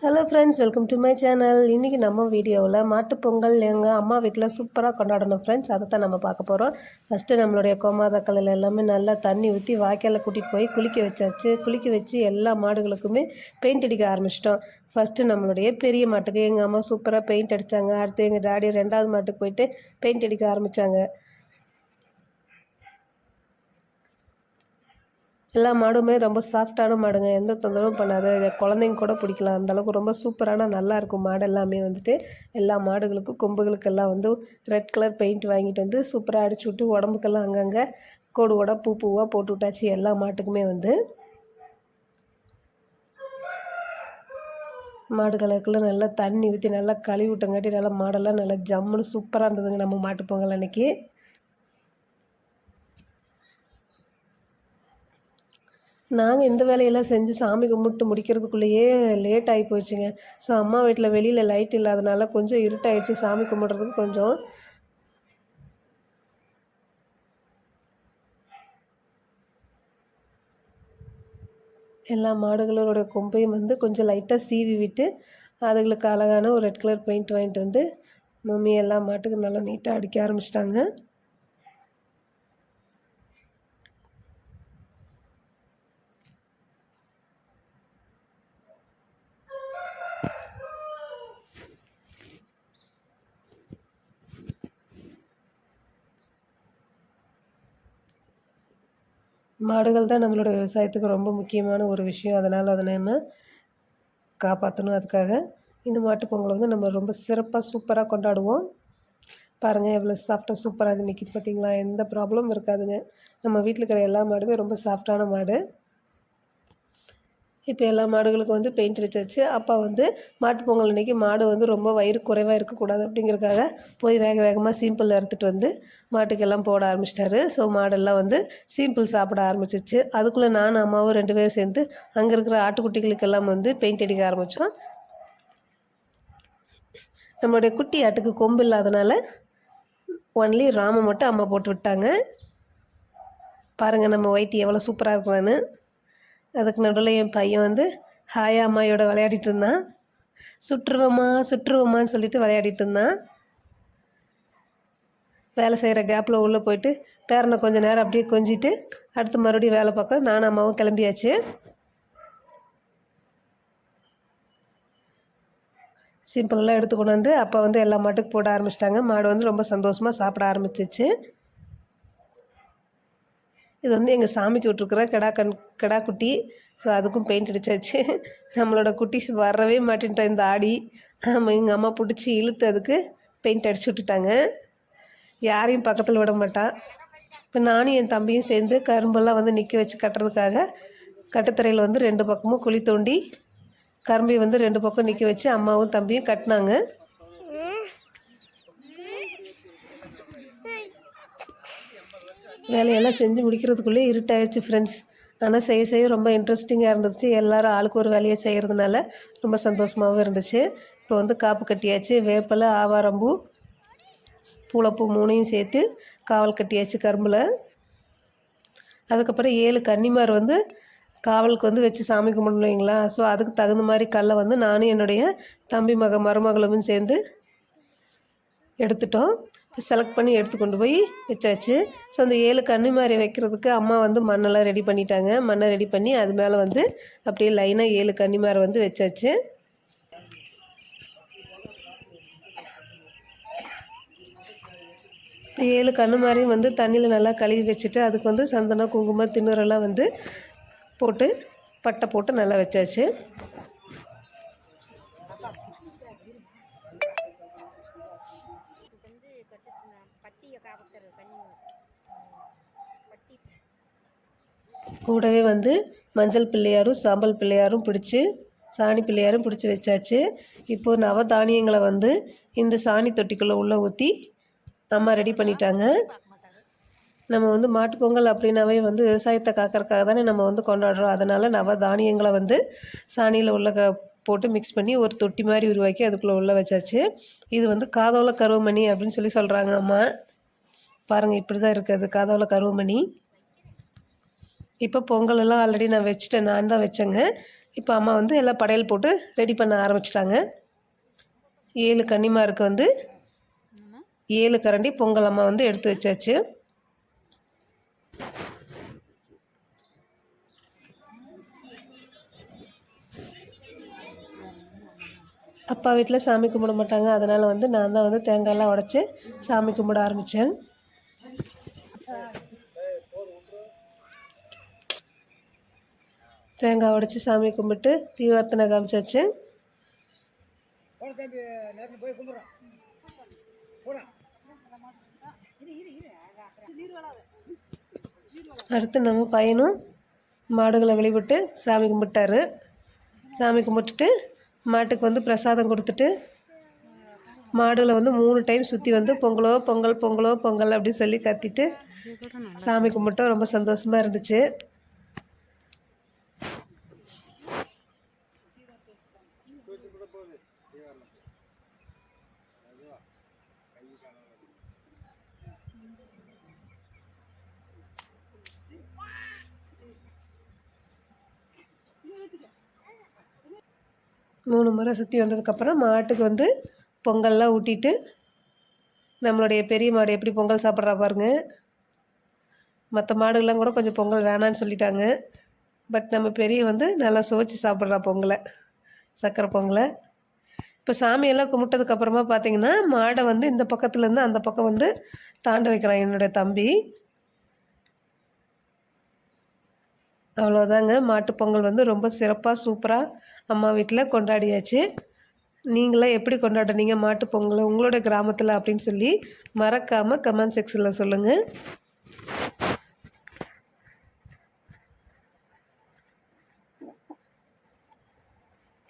Hello friends welcome to my channel இன்றைக்கி நம்ம வீடியோவில் மாட்டுப்பொங்கல் எங்கள் அம்மா வீட்டில் சூப்பராக கொண்டாடணும் ஃப்ரெண்ட்ஸ் அதை தான் நம்ம பார்க்க போகிறோம் ஃபஸ்ட்டு நம்மளுடைய கோமாதக்கல்லில் எல்லாமே நல்லா தண்ணி ஊற்றி வாய்க்காலில் கூட்டிகிட்டு போய் குளிக்க வச்சாச்சு. குளிக்க வச்சு எல்லா மாடுகளுக்குமே பெயிண்ட் அடிக்க ஆரம்பிச்சிட்டோம். ஃபஸ்ட்டு நம்மளுடைய பெரிய மாட்டுக்கு எங்கள் அம்மா சூப்பராக பெயிண்ட் அடித்தாங்க அடுத்து எங்கள் டாடி ரெண்டாவது மாட்டுக்கு போயிட்டு பெயிண்ட் அடிக்க ஆரம்பித்தாங்க எல்லா மாடுமே ரொம்ப சாஃப்டான மாடுங்க. எந்த தொந்தரவும் பண்ணாது. குழந்தைங்க கூட பிடிக்கலாம். அந்தளவுக்கு ரொம்ப சூப்பரான நல்லா இருக்கும் மாடு எல்லாமே வந்துட்டு. எல்லா மாடுகளுக்கும் கொம்புகளுக்கெல்லாம் வந்து ரெட் கலர் பெயிண்ட் வாங்கிட்டு வந்து சூப்பராக அடிச்சு விட்டு உடம்புக்கெல்லாம் அங்கங்கே கோடு கூட பூ பூவாக போட்டு விட்டாச்சு எல்லா மாட்டுக்குமே வந்து. மாடுகளுக்குள்ளே நல்லா தண்ணி ஊற்றி நல்லா கழுவி விட்டங்காட்டி நல்லா மாடெல்லாம் நல்லா ஜம்முன்னு சூப்பராக இருந்ததுங்க நம்ம மாட்டு பொங்கல் அன்னைக்கு. நாங்கள் இந்த வேலையெல்லாம் செஞ்சு சாமி கும்பிட்டு முடிக்கிறதுக்குள்ளேயே லேட் ஆகி போச்சுங்க ஸோ அம்மா வீட்டில் வெளியில் லைட் இல்லாதனால கொஞ்சம் இருட்டாயிடுச்சு. சாமி கும்பிட்றதுக்கு கொஞ்சம். எல்லா மாடுகளோட கொம்பையும் வந்து கொஞ்சம் லைட்டாக சீவி விட்டு அதுகளுக்கு அழகான ஒரு ரெட் கலர் பெயிண்ட் வாங்கிட்டு வந்து மம்மி எல்லா மாட்டுக்கும் நல்லா நீட்டாக அடிக்க ஆரம்பிச்சிட்டாங்க. மாடுகள் தான் நம்மளோட விவசாயத்துக்கு ரொம்ப முக்கியமான ஒரு விஷயம். அதனால் அதை நம்ம காப்பாற்றணும் அதுக்காக இந்த மாட்டு பொங்கலை வந்து நம்ம ரொம்ப சிறப்பாக சூப்பராக கொண்டாடுவோம். பாருங்கள் எவ்வளோ சாஃப்டாக சூப்பராக நிற்கிது பார்த்தீங்களா எந்த ப்ராப்ளமும் இருக்காதுங்க. நம்ம வீட்டில் இருக்கிற எல்லா மாடுமே ரொம்ப சாஃப்டான மாடு. இப்போ எல்லா மாடுகளுக்கும் வந்து பெயிண்ட் அடிச்சாச்சு. அப்பா வந்து மாட்டு பொங்கல் அன்றைக்கி மாடு வந்து ரொம்ப வயிறு குறைவாக இருக்கக்கூடாது அப்படிங்கிறதுக்காக போய் வேக வேகமாக சிம்பிள் அறுத்துட்டு வந்து மாட்டுக்கெல்லாம் போட ஆரம்பிச்சிட்டாரு. ஸோ மாடெல்லாம் வந்து சிம்பிள் சாப்பிட ஆரம்பிச்சிச்சு. அதுக்குள்ளே நானும் அம்மாவும் ரெண்டு பேரும் சேர்ந்து அங்கே இருக்கிற ஆட்டுக்குட்டிகளுக்கெல்லாம் வந்து பெயிண்ட் அடிக்க ஆரம்பித்தோம் நம்மளுடைய குட்டி ஆட்டுக்கு கொம்பு இல்லாதனால ஒன்லி ராமை மட்டும் அம்மா போட்டு விட்டாங்க. பாருங்கள் நம்ம ஒயிட் எவ்வளோ சூப்பராக இருக்கிறான்னு அதுக்கு நடுவில் என் பையன் வந்து ஹாயா அம்மாயோட விளையாடிட்டு இருந்தான். சுற்றுவோமா சுற்றுவோமான்னு சொல்லிட்டு விளையாடிட்டு இருந்தான். வேலை செய்கிற கேப்பில் உள்ளே போயிட்டு பேரனை கொஞ்சம் நேரம் அப்படியே கொஞ்சிட்டு அடுத்து மறுபடியும் வேலை பார்க்க நானும் அம்மாவும் கிளம்பியாச்சு. சிம்பிளெல்லாம் எடுத்து கொண்டு வந்து அப்போ வந்து எல்லா மாட்டுக்கு போட ஆரம்பிச்சிட்டாங்க. மாடு வந்து ரொம்ப சந்தோஷமாக சாப்பிட ஆரம்பிச்சிச்சு. இது வந்து எங்கள் சாமிக்கு விட்ருக்குற கிடா கண் கிடா குட்டி. ஸோ அதுக்கும் பெயிண்ட் அடித்தாச்சு நம்மளோட குட்டிஸ் வரவே மாட்டேன்ட்டோம் இந்த ஆடி. எங்கள் அம்மா பிடிச்சி இழுத்து அதுக்கு பெயிண்ட் அடிச்சு விட்டுட்டாங்க. யாரையும் பக்கத்தில் விட மாட்டான் இப்போ நானும் என் தம்பியும் சேர்ந்து கரும்பெல்லாம் வந்து நிற்க வச்சு கட்டுறதுக்காக கட்டுத்தரையில் வந்து ரெண்டு பக்கமும் குழி தோண்டி கரும்பை வந்து ரெண்டு பக்கம் நிற்க வச்சு அம்மாவும் தம்பியும் கட்டினாங்க. வேலையெல்லாம் செஞ்சு முடிக்கிறதுக்குள்ளே இருட்டாயிடுச்சு ஃப்ரெண்ட்ஸ் ஆனால் செய்ய செய்ய ரொம்ப இன்ட்ரெஸ்டிங்காக இருந்துச்சு. எல்லோரும் ஆளுக்கு ஒரு வேலையை செய்கிறதுனால ரொம்ப சந்தோஷமாகவும் இருந்துச்சு. இப்போ வந்து காப்பு கட்டியாச்சு வேப்பலை ஆவாரம்பூ பூளைப்பூ மூணையும் சேர்த்து காவல் கட்டியாச்சு கரும்பில். அதுக்கப்புறம் ஏழு கன்னிமார் வந்து காவலுக்கு வந்து வச்சு சாமி கும்பிடணும் இல்லைங்களா? ஸோ அதுக்கு தகுந்த மாதிரி கல்லை வந்து நானும் என்னுடைய தம்பி மக மருமகளும் சேர்ந்து எடுத்துட்டோம். செலக்ட் பண்ணி எடுத்து கொண்டு போய் வச்சாச்சு. ஸோ அந்த ஏழு கன்று மாதிரி வைக்கிறதுக்கு அம்மா வந்து மண்ணெல்லாம் ரெடி பண்ணிட்டாங்க. மண்ணை ரெடி பண்ணி அது மேலே வந்து அப்படியே லைனாக ஏழு கன்னி மாதிரி வந்து வச்சாச்சு. ஏழு கண்ணு மாதிரியும் வந்து தண்ணியில் நல்லா கழுவி வச்சுட்டு அதுக்கு வந்து சந்தனம் குங்குமம் திண்ணூரெல்லாம் வந்து போட்டு பட்டை போட்டு நல்லா வச்சாச்சு. கூடவே வந்து மஞ்சள் பிள்ளையாரும் சாம்பல் பிள்ளையாரும் பிடிச்சி சாணி பிள்ளையாரும் பிடிச்சி வச்சாச்சு. இப்போது நவதானியங்களை வந்து இந்த சாணி தொட்டிக்குள்ளே உள்ளே ஊற்றி அம்மா ரெடி பண்ணிட்டாங்க. நம்ம வந்து மாட்டுப்பொங்கல் அப்படின்னாவே வந்து விவசாயத்தை காக்கிறதுக்காக தானே நம்ம வந்து கொண்டாடுறோம். அதனால் நவ தானியங்களை வந்து சாணியில் உள்ள க போட்டு மிக்ஸ் பண்ணி ஒரு தொட்டி மாதிரி உருவாக்கி அதுக்குள்ளே உள்ளே வச்சாச்சு. இது வந்து காதோல கருவமணி அப்படின்னு சொல்லி சொல்கிறாங்க அம்மா. பாருங்கள் இப்படி தான் இருக்குது காதோல கருவமணி. இப்போ பொங்கல் எல்லாம் ஆல்ரெடி நான் வச்சுட்டேன். நான் தான் வச்சேங்க. இப்போ அம்மா வந்து எல்லாம் படையல் போட்டு ரெடி பண்ண ஆரம்பிச்சிட்டாங்க. ஏழு கன்னிமாருக்கு வந்து ஏழு கரண்டி பொங்கல் அம்மா வந்து எடுத்து வச்சாச்சு. அப்பா வீட்டில் சாமி கும்பிட மாட்டாங்க. அதனால் வந்து நான் தான் வந்து தேங்காயெல்லாம் உடச்சி சாமி கும்பிட ஆரம்பித்தேன் தேங்காய் உடச்சி சாமி கும்பிட்டு தீவார்த்தனை காமிச்சாச்சு. வச்சு அடுத்து நம்ம பையனும் மாடுகளை வழிபட்டு சாமி கும்பிட்டாரு. சாமி கும்பிட்டுட்டு மாட்டுக்கு வந்து பிரசாதம் கொடுத்துட்டு மாடுகளை வந்து மூணு டைம் சுற்றி வந்து பொங்கலோ பொங்கல் பொங்கலோ பொங்கல் அப்படின்னு சொல்லி கத்திட்டு சாமி கும்பிட்டோம். ரொம்ப சந்தோஷமாக இருந்துச்சு. மூணு முறை சுற்றி வந்ததுக்கப்புறம் மாட்டுக்கு வந்து பொங்கல்லாம் ஊட்டிட்டு நம்மளுடைய பெரிய மாடு எப்படி பொங்கல் சாப்பிட்றா பாருங்க. மற்ற மாடுகள்லாம் கூட கொஞ்சம் பொங்கல் வேணான்னு சொல்லிட்டாங்க. பட் நம்ம பெரிய வந்து நல்லா சுவைச்சு சாப்பிட்றா பொங்கலை சக்கரை பொங்கலை. இப்போ சாமியெல்லாம் கும்பிட்டதுக்கப்புறமா பார்த்தீங்கன்னா மாடை வந்து இந்த பக்கத்துலேருந்து அந்த பக்கம் வந்து தாண்ட வைக்கிறான் என்னுடைய தம்பி. அவ்வளோதாங்க. மாட்டுப் பொங்கல் வந்து ரொம்ப சிறப்பாக சூப்பராக அம்மா வீட்டில் கொண்டாடியாச்சு. நீங்களாம் எப்படி கொண்டாடுனீங்க? மாட்டுப் பொங்கலை உங்களோட கிராமத்தில் அப்படின்னு சொல்லி மறக்காமல் கமெண்ட் செக்ஷனில் சொல்லுங்கள்